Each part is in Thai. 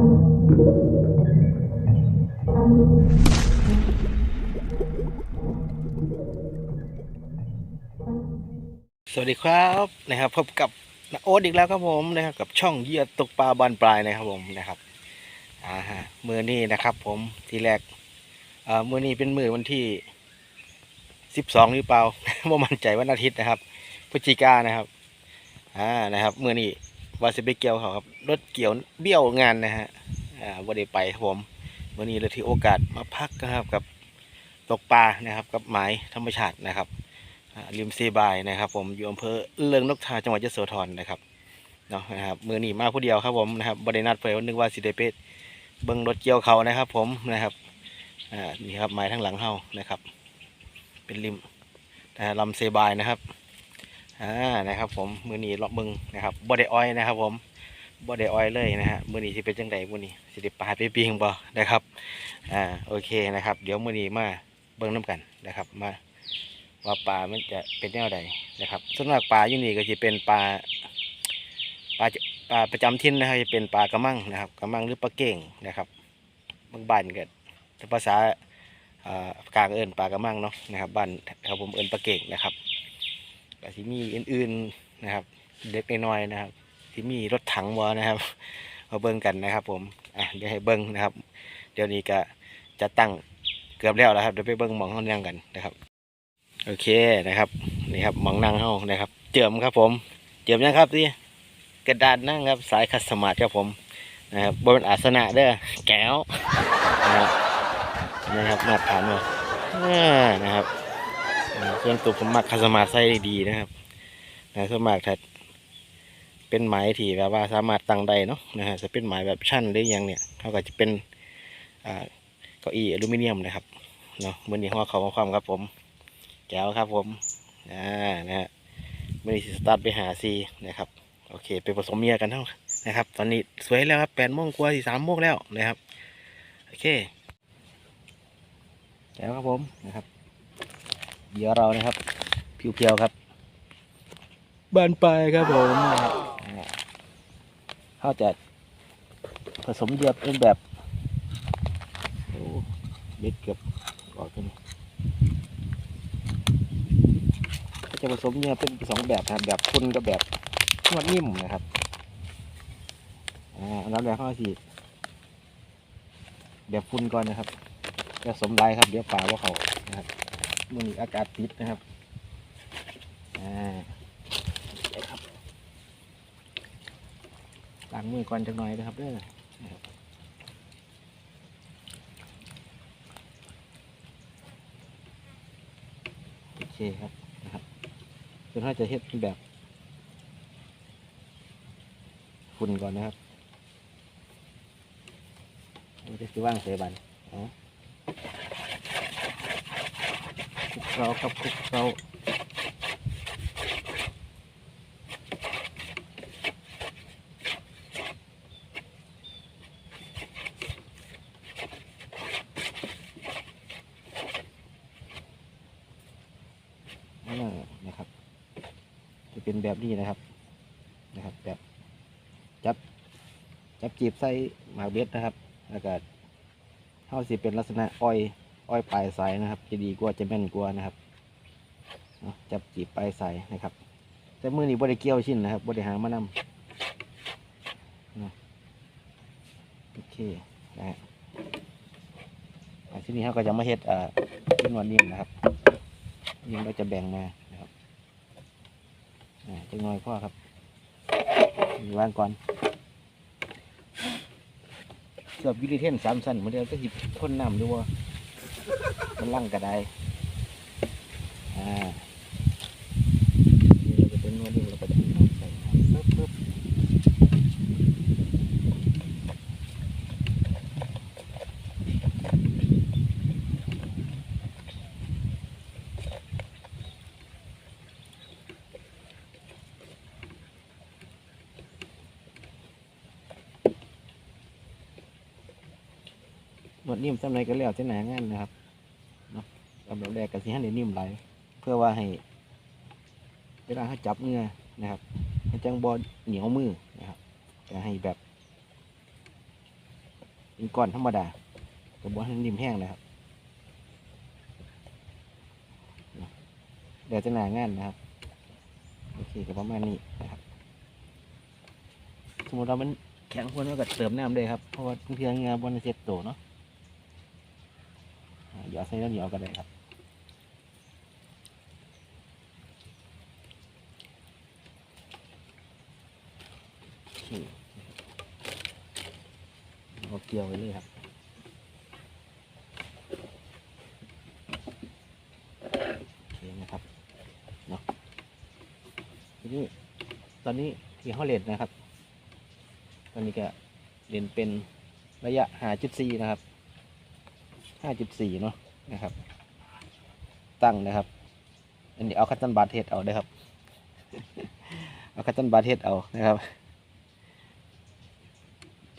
สวัสดีครับนะครับพบกับนาโอ๊ตอีกแล้วครับผมนะครับกับช่องเหยียดตกปลาบานปลายนะครับผมนะครับอ่าฮะมือนี้นะครับ ผมทีแรกเอ่อมือนี้เป็นมือวันที่สิบสองหรือเปล่าว่ามั่นใจวันอาทิตย์นะครับพฤศจิกายนะครับอ่านะครับมือนี้วาสิไปเกี่ยวเขาครับ รถเกี่ยวเบี้ยวงานนะฮะอ่าวันได้ไปครับผมมือนี้เลยที่โอกาสมาพักนะครับกับตกปลานะครับ กับหมายธรรมชาตินะครับริมซีบายนะครับ ผมอยู่อำเภอเลิงนกทาจังหวัดยโสธรนะครับเนาะนะครับมือหนีมาผู้เดียวครับผมนะครับบริณัดเผยวันนึกว่าสิเดเป็ดเบิ้งรถเกี่ยวเขานะครับ ผมนะครับอ่านี่ครับไม้ทั้งหลังเฮานะครับ เป็นริมอ่ลำเซบายนะครับอ่านะครับ ผมมือหนีเลาะมึงนะครับบ่ได้อ้อยนะครับ ผม บ่ได้อ้อยเลยนะฮะมือหนีสิเป็นจังไดมือหนีสิได้ปาดไปปีงบ่นะครับอ่าโอเคนะครับ เดี๋ยวมือหนีมาเบิ้งน้กันนะครับ มาว่าปลามันจะเป็นแนวใดนะครับส่วนมากปลาอยู่นี่ก็จะเป็นปลาปลาปลาประจำถิ่นนะครับจะเป็นปลากระมังนะครับกระมังหรือปลาเก่งนะครับบางบ้านก็ภาษาอ่ากลางเอิญปลากระมังเนาะนะครับบ้านแถวผมเอิญปลาเก่งนะครับก็ที่มีอื่นๆนะครับเล็กน้อยๆนะครับ ที่มีรถถังวอนะครับมาเบิ้งกันนะครับ ผมอะเดี๋ยวให้เบิ้งนะครับ เดี๋ยวนี้ก็จะตั้งเกือบแล้วนะครับเดี๋ยวไปเบิ้งหมองห้องนั่งกันนะครับ โอเคนะครับนี่ครับหมองนั่งเฮานะครับ เจิมครับ ผม เจิมยังครับที่กระดานนั่งครับ สายคัสมาร์ทครับผมนะครับบนอาสนะเด้อแก้วนะครับนะครับมาตรฐานมาอ่านะครับอ่าส่วนตัวผมมักคัสมาร์ทใส่ดีนะครับนะส่วนมากถ้า เป็นไม้ที่แบบว่าสามารถตั้งได้เนาะนะฮะจะเป็นไม้แบบชั้นหรือยังเนี่ยเขาก็จะเป็นอ่าเก้าอี้อลูมิเนียมนะครับเนาะมือนี้ห้อเขาความครับผมแก้วครับผมอ่านะฮะไม่ได้สตาร์ทไปหาซีนะครับโอเคไปผสมเมียกันเท่านะครับ ตอนนี้สวยแล้วครับแปดโมงกว่าสี่สามโมงแล้วนะครับโอเคแก้วครับผมนะครับเหยื่อเรานะครับเพียวๆครับ บานปลายครับผมนะครับอ่าเขาจะผสมเหยือเป็นแบบโอ้เบ็ดเกือบออกกันก็จะผสมเนี่ยเป็นสองแบบนะครับแบบคุณกับแบบนวดนิ่มนะครับอ่าอันนั้นแบบข้าวสีแบบคุณก่อนนะครับจะสมไรครับเดี๋ยวป่าว่าเขานะครับมื่อนี้อากาศปิดนะครับอ่าเดี๋ยวครับล้าง มือก่อนจักหน่อยนะครับเด้อนะครับโอเครับส่วนถ้าจะเฮ็ดเป็นแบบฝุ่นก่อนนะครับมันจะคือว่างเสบันอ๋อคลุกเคล้าครับคลุกเคล้าอ่านะครับ จะ เป็นแบบนี้นะครับนะครับ แบบจับจับจีบใส่หมากเบ็ดนะครับแล้วก็เท่าสิเป็นลักษณะอ้อยอ้อยปลายสายนะครับ จะดีกว่าจะแม่นกว่านะครับจับจีบปลายสายนะครับ แต่มือนี้บริเกี่ยวชิ้นนะครับบริหางมานำนะโอเคนะฮะที่นี้เขาก็จะมาเฮ็ดอ่าขึ้นวันนิ่มนะครับ นิ่มเราจะแบ่งมา จังน้อยพ่อครับวางก่อนเกือบวิลิเทนสามสั้นเหมือนเดิมก็หยิบพ่นน้ำด้วยมันลั่งกระไดอ่าจะเป็นนวดนี่เราก็จะเอาใส่น้ำปึ๊บปึ๊บ นิ่มสำไรก็แล้วจะหนางานนะครับเนาะลำดับแรกก็สิให้ได้นิ่มไหลเพื่อว่าให้เวลาเขาจับเนื้อนะครับมันจังบอเหนียวมือนะครับจะให้แบบเป็นก้อนธรรมดากับบให้นิ่มแห้งนะครับเดี๋ยวจะหนางานนะครับโอเคกับประมาณนี้นะครับสมมติเรามันแข็งควรก็เติมน้ำเลยครับเพราะว่าเพียงงานบนเซ็ตโตเนาะ อ่าหยอดใส่น้ำเหนียวก็ได้ครับเอาเกลียวไว้เลยครับโอเคนะครับเนาะทีนี้ตอนนี้ที่เขาเล่นนะครับ ตอนนี้ก็เล่นเป็นระยะหาจุดสี่นะครับห้าจุดสี่เนาะ นะครับ ตั้งนะครับ อันนี้เอาคัตตันบาร์เทสเอาได้ครับ เอาคัตตันบาร์เทสเอานะครับ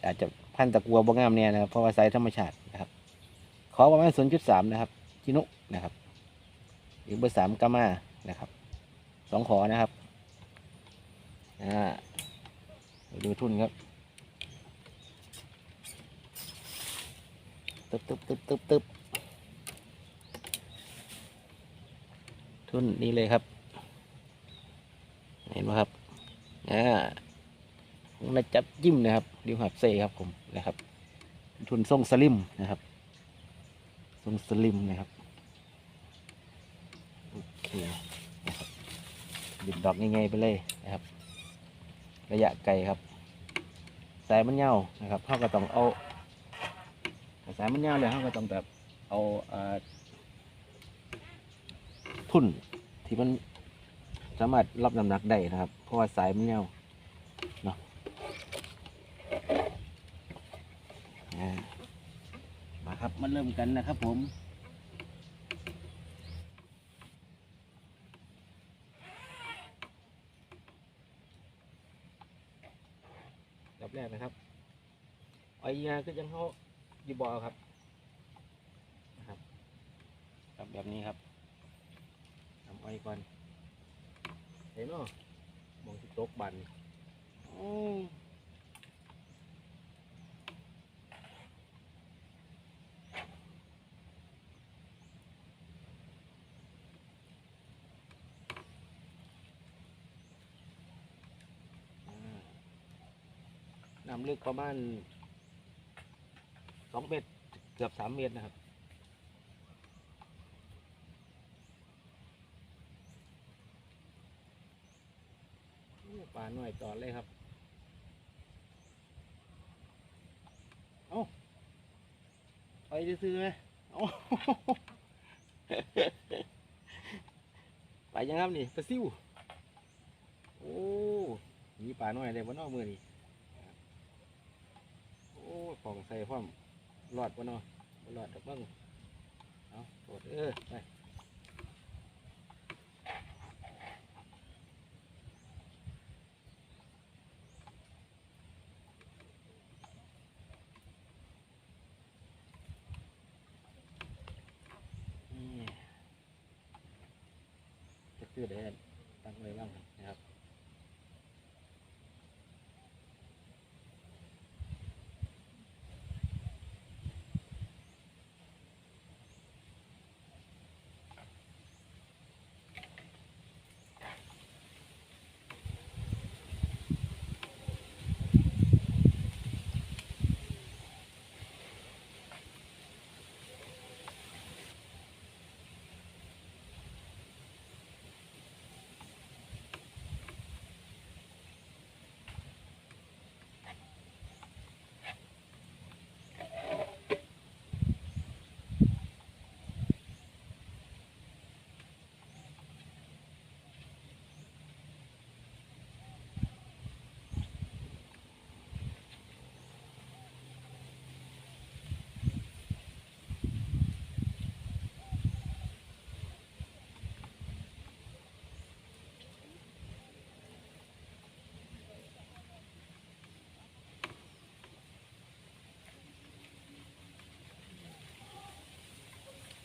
อาจจะพันตะกัวบ่งามเนี่ยนะครับ เพราะว่าไซส์ธรรมชาตินะครับ ขอประมาณ0.3นจุดสามนะครับจินุนะครับอีกเบอร์สามกามานะครับสองขอนะครับอ่าดูทุนครับตึ๊บตึ๊บตึ๊บตึบตึบ ทุนนี่เลยครับ เห็นไหมครับอ่านะจับยิ้มนะครับริวหับเซ่ครับผมนะครับ ทุนทรงสลิมนะครับทรงสลิมนะครับโอเคนะครับดิบดอกง่ายๆไปเลยนะครับ ระยะไกลครับ สายมันเงาวนะครับเขาก็ต้องเอาสายมันเงาเลยเขาก็ต้องแบบเอาอ่า ทุ่นที่มันสามารถรับน้ำหนักได้นะครับ เพราะว่าสายมันเงาวอ่าะมาครับมาเริ่มกันนะครับผมดับแรกนะครับไอ้ยาก็ยังเขาดีบอครับนะครับบแบบนี้ครับ ก่อนเห็นเนาะมองที่โต๊ะบันอืมน้ำลึกประมาณสองเมตร เกือบสามเมตรนะครับ อ้ปลาหน่อยต่อเลยครับ เอาไปซื้อไหมเอาไปยังครับนี่ปลาซิวโอ้มีปลาหน่อยเลยบนนอกมือนี่โอ้ฟองใส่พร้อมรอดบนนอกบ่รอดดอกบ้างเอาโดดเออไป คือได้ตั้งไว้บ้างนะครับ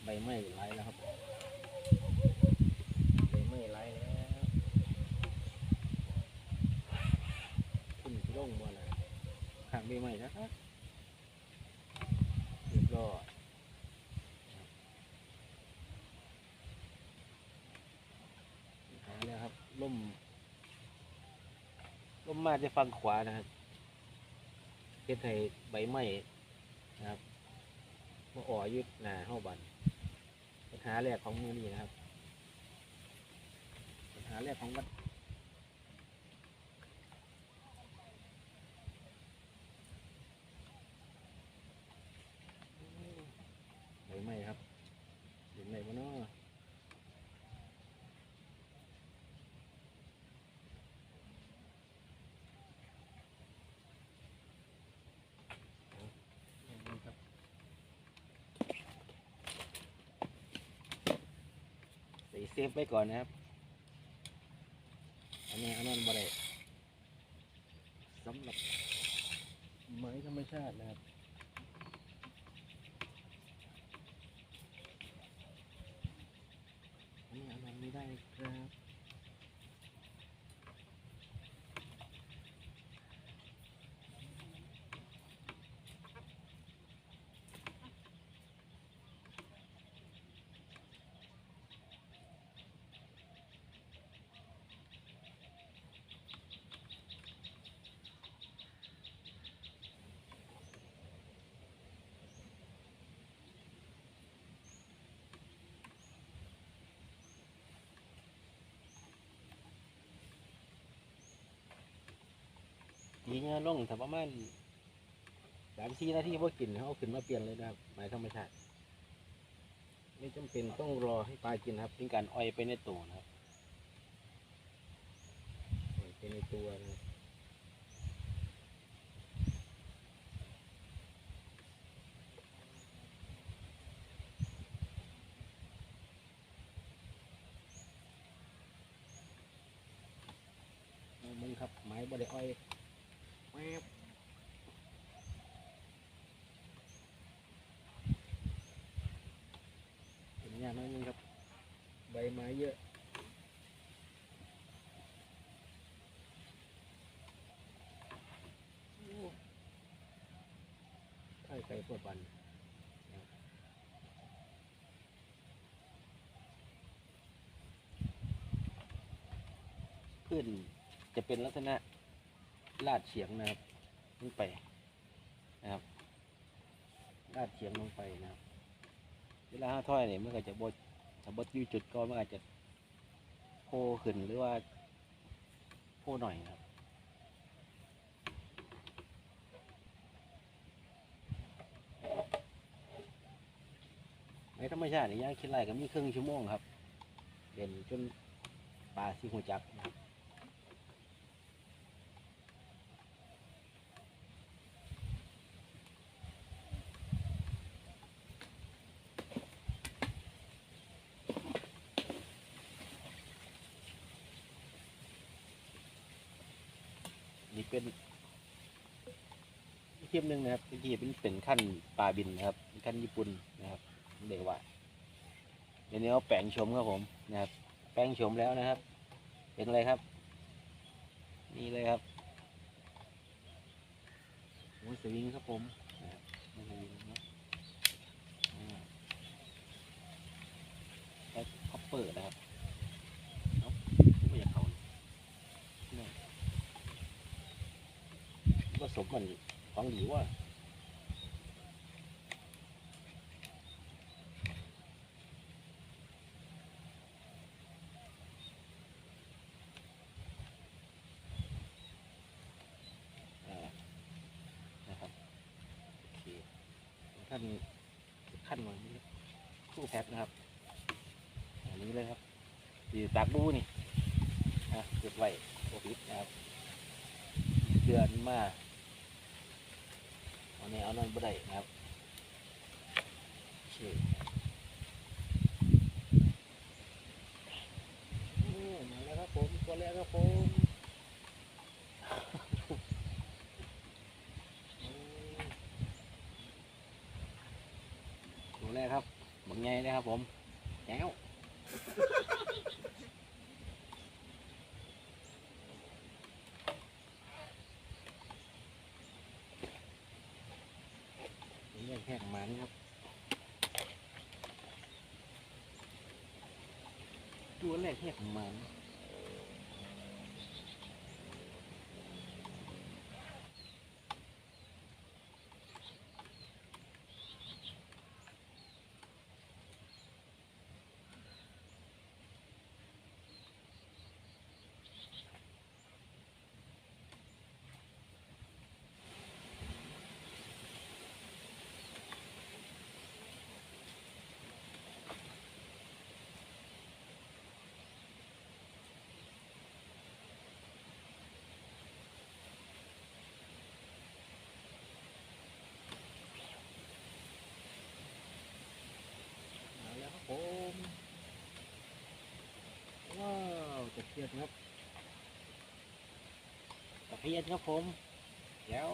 ใบไม้ไหลแล้วครับใบไม้ไหลแล้วขึ้นร่องมาแล้วข้างใบไม้นะครับก็หาแล้วครับล่มล่มมาจะฟังขวานะครับเฮ็ดให้ใบไม้นะครับมาอ่อยุดหนาเข้าบัน หาแรกของมือนี้นะครับ ปัญหาแรกของวัด ใบไม้ครับเห็นไหมวะเนาะเอาเอาดูครับใส่เซ ฟไว้ก่อนนะครับ อันนี้อันนั้นบ่ได้สำหรับไม้ธรรมชาตินะครับอันนี้เอามันไม่ได้ครับ ยิงอะลงถ้าประมาณสามสี่นาทีพอกินเขาขึ้นมาเปลี่ยนเลยนะครับหมายธรรมชาติ ไม่จำเป็นต้องรอให้ปลากินครับเป็นการอ้อยไปในตัวนะครับอ้อยไปในตัวนะครับมึงครับไม้บไดอ้อย เห็นยากน้อยนึงครับ ใบไม้เยอะไข่ไก่พวกบันนะครับขึ้นจะเป็นลักษณะ ลาดเฉียงนะครับลงไปนะครับลาดเฉียงลงไปนะครับ เวลาห้าถ้อยเนี่ยมันก็จะบดถ้าบดอยู่จุดก่อนมันอาจจะโพขึ้นหรือว่าโพหน่อยนะครับในธรรมชาตินี่ย่างคิดไรก็มีครึ่งชั่วโมงครับเด่นจนปลาสิหูจักนะครับ ลิปหนึ่งนะครับที่เป็นเป็นขั้นปลาบินนะครับขั้นญี่ปุ่นนะครับเด็กว่าเดี๋ยวนี้เอาแป้งชมครับผมนะครับ แป้งชมแล้วนะครับเป็นอะไรครับ นี่เลยครับโอ้สวิงครับผมนะครับสวิงนะอ่าแป้งคอปเปอร์นะครับเนาะไม่อยากเขาเนี่ยผสมมัน ของดีว่าอ่านะครับโอเคท่านขั้นมานี่คู่แพ็คนะครับ อันนี้เลยครับดีตากบูนี่นะเก็บไว้โควิดนะครับเดือนมา อานี้เอานั่นบ่ได้นะครับโอเคโอ้มาแล้วครับผมตัวแรกครับผม แห้งมันครับ ตัวแรกแห้งมัน เพียนครับผม แล้ว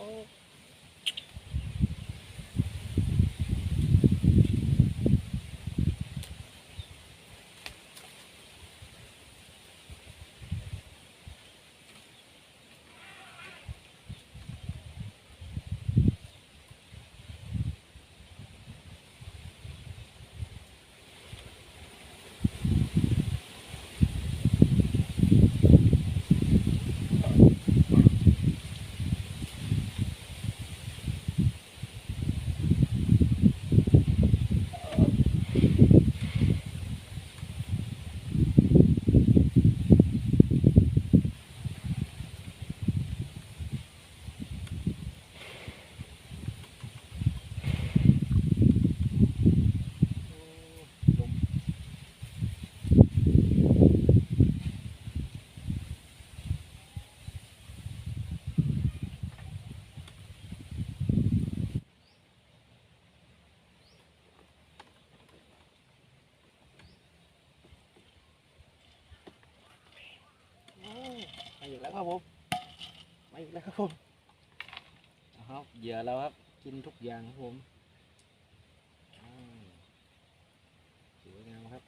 แล้วครับผมมาอีกแล้วครับผมนะครับเหยื่อแล้วครับ กินทุกอย่างครับผมอ่าสวยงามครับ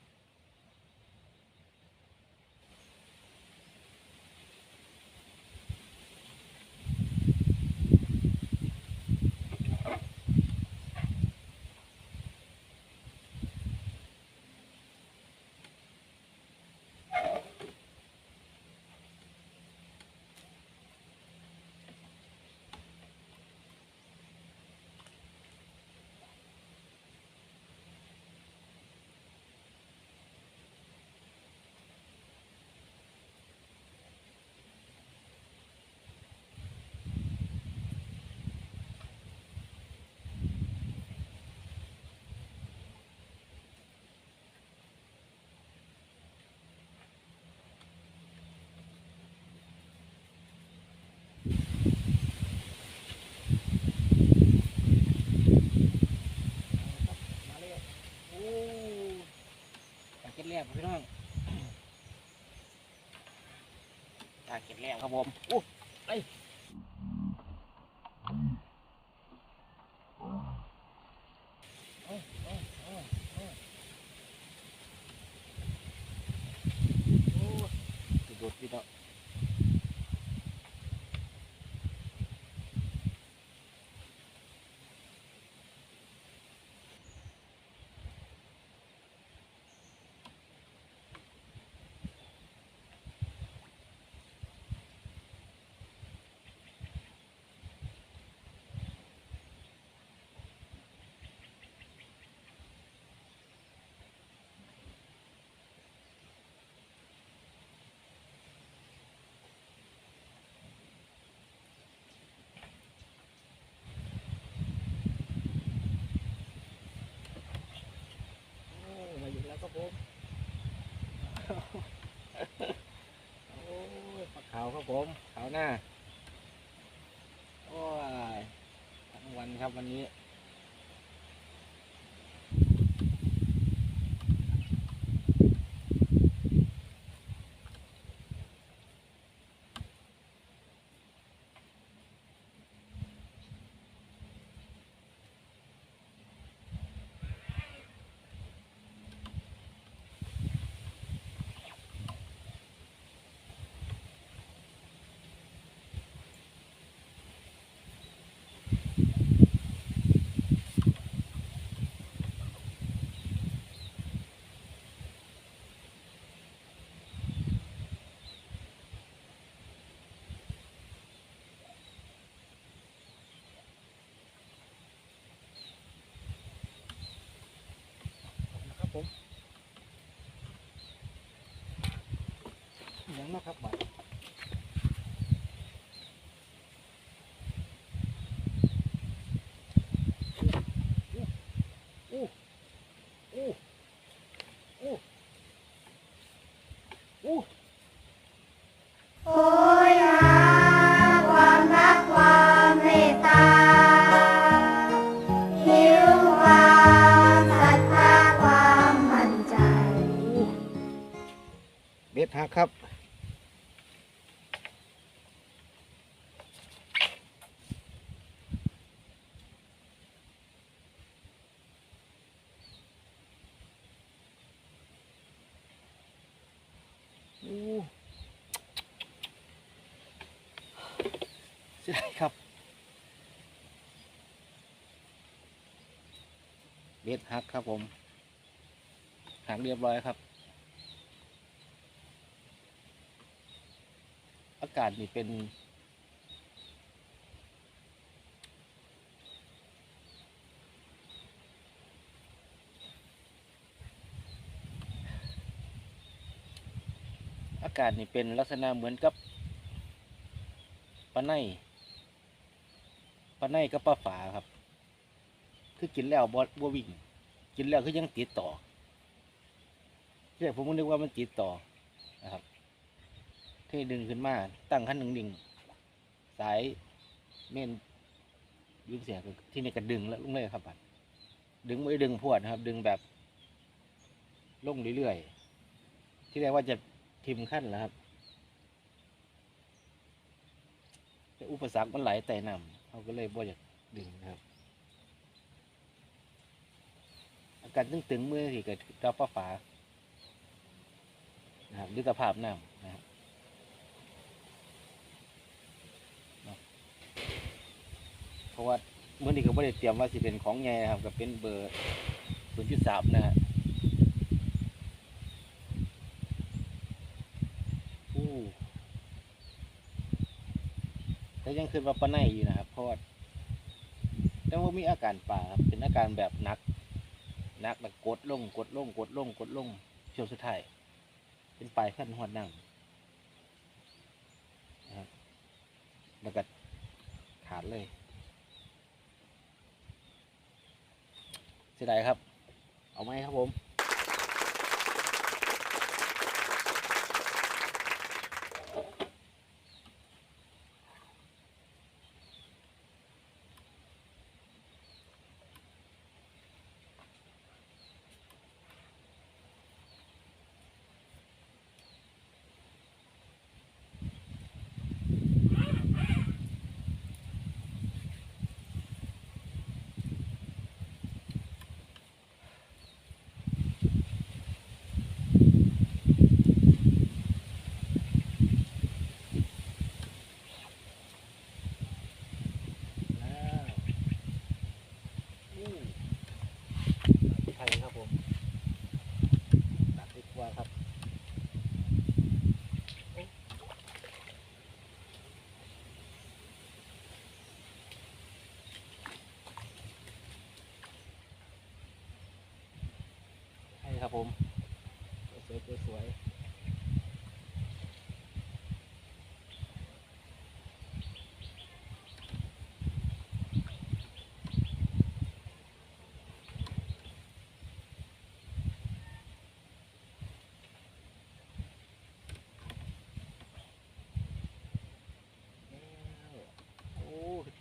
มาเลยโอ้ ตาเก็ดแรกพี่น้องตาเก็บแล้วครับผมอู้ไปเอาเอาเอาเอาโอ้สุดยอดพี่น้องโอ้มาอยู่แล้ว ครับผมโอ้ยปลาขาวครับผมขาวหน้าโอ้ยทั้งวันครับวันนี้ งนะครับบัด ใช่ครับ เบ็ดหักครับผมหักเรียบร้อยครับ อากาศนี่เป็น อากาศนี่เป็นลักษณะเหมือนกับปลาไนาไนกับปลาฝาครับ คือกินแล้วบ่บ่วิ่ง กินแล้วคือยังติดต่อเรียกผมก็นึกว่ามันติดต่อนะครับเทดึงขึ้นมา ตั้งขั้นหนึ่งดิ่งสายเม่นยิงเสียที่นี่ก็ดึงแล้วลงเลยครับบัดดึงไม่ดึงพวดนะครับ ดึงแบบลงเรื่อยๆที่แรกว่าจะทิมขั้นแล้วครับแต่อุปสรรคมันไหลแต่นำ เขาก็เลยบ่อยากดึงนะครับ อาการตึงๆเมื่อที่เกิดกับฟ้าฝานะครับด้วยสภาพน้ำนะครับเพราะว่าเมื่อนี้ก็ไม่ได้เตรียมว่าสิเป็นของใหญ่นะครับ ก็เป็นเบอร์ศูนย์จุดสามนะฮะ แต่ยังคืนว่าปลาในอยู่นะครับเพราะว่าแต่ว่ามีอาการป่าครับเป็นอาการแบบนักนักแบบกดลงกดลงกดลงกดลงช่วงสุดท้ายเป็นปลายขั้นหอดนั่งนะครับแล้วก็ขาดเลยเสียดายครับ เอาไหมครับผม แล้วอู้ไทยครับผมตัดดีกว่าครับโอ้ใช่ครับ ผมสวยสวย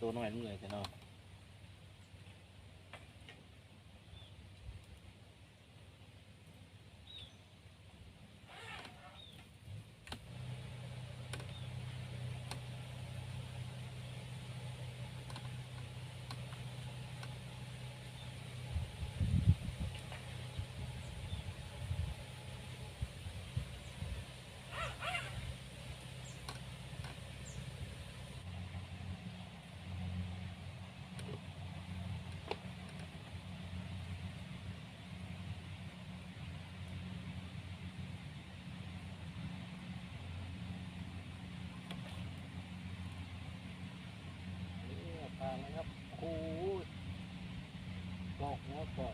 ตัวน้อยนี่เลยแต่เนาะ ครับพ่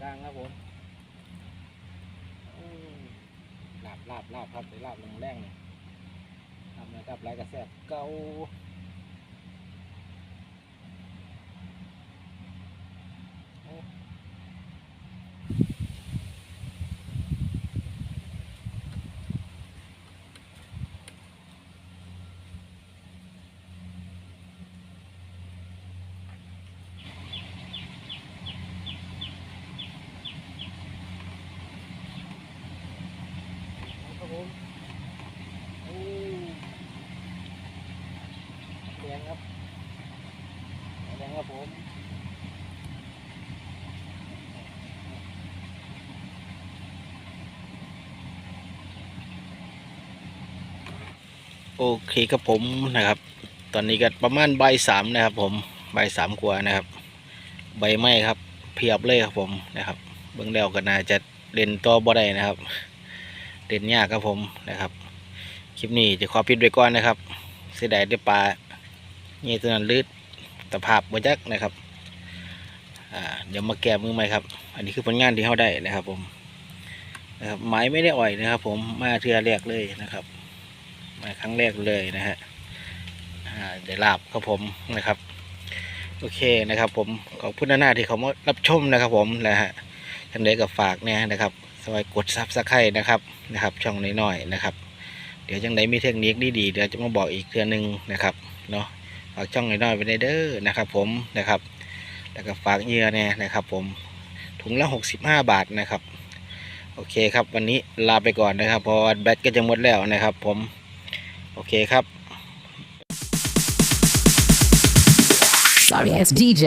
กลางครับผมลาบลาบลาบครับแต่ลาบแรงแรงเลยทำนะครับไรกระแสบเก่า โอเคครับผมนะครับ ตอนนี้ก็ประมาณใบสามนะครับ ผมใบสามกว่านะครับ ใบไม้ครับ เพียบเลยครับผมนะครับ เบื้องแล้วก็น่าจะเล่นตัวบ่ได้นะครับเล่นยากครับผมนะครับ คลิปนี้จะขอปิดไว้ก่อนนะครับ เสียดายได้ปลาเงี้ยตัวนั้นลืดตะภาพบวจักนะครับอ่าเดี๋ยวมาแก้มือใหม่ครับ อันนี้คือผลงานที่เขาได้นะครับผมนะครับไม้ไม่ได้อ่อยนะครับ ผมมาเทือแรกเลยนะครับ มาครั้งแรกเลยนะฮะเดี๋ยวลาบครับผมนะครับ โอเคนะครับผมขอบคุณหน้าที่เขามารับชมนะครับผมนะฮะท่านใดก็ฝากเนี่ยนะครับสวัสกดซับสไครต์นะครับนะครับ ช่องน้อยๆนะครับ เดี๋ยวจังใดมีเทคนิคดีๆเดี๋ยวจะมาบอกอีกเทื่อนึงนะครับเนาะฝากช่องน้อยๆไปได้เด้อนะครับ ผมนะครับแล้วก็ฝากเหยื่อเนี่ยนะครับ ผมถุงละ 65 บาทนะครับ โอเคครับ วันนี้ลาไปก่อนนะครับเพราะแบตก็จะหมดแล้วนะครับ ผม โอเคครับ Sorry, it's DJ.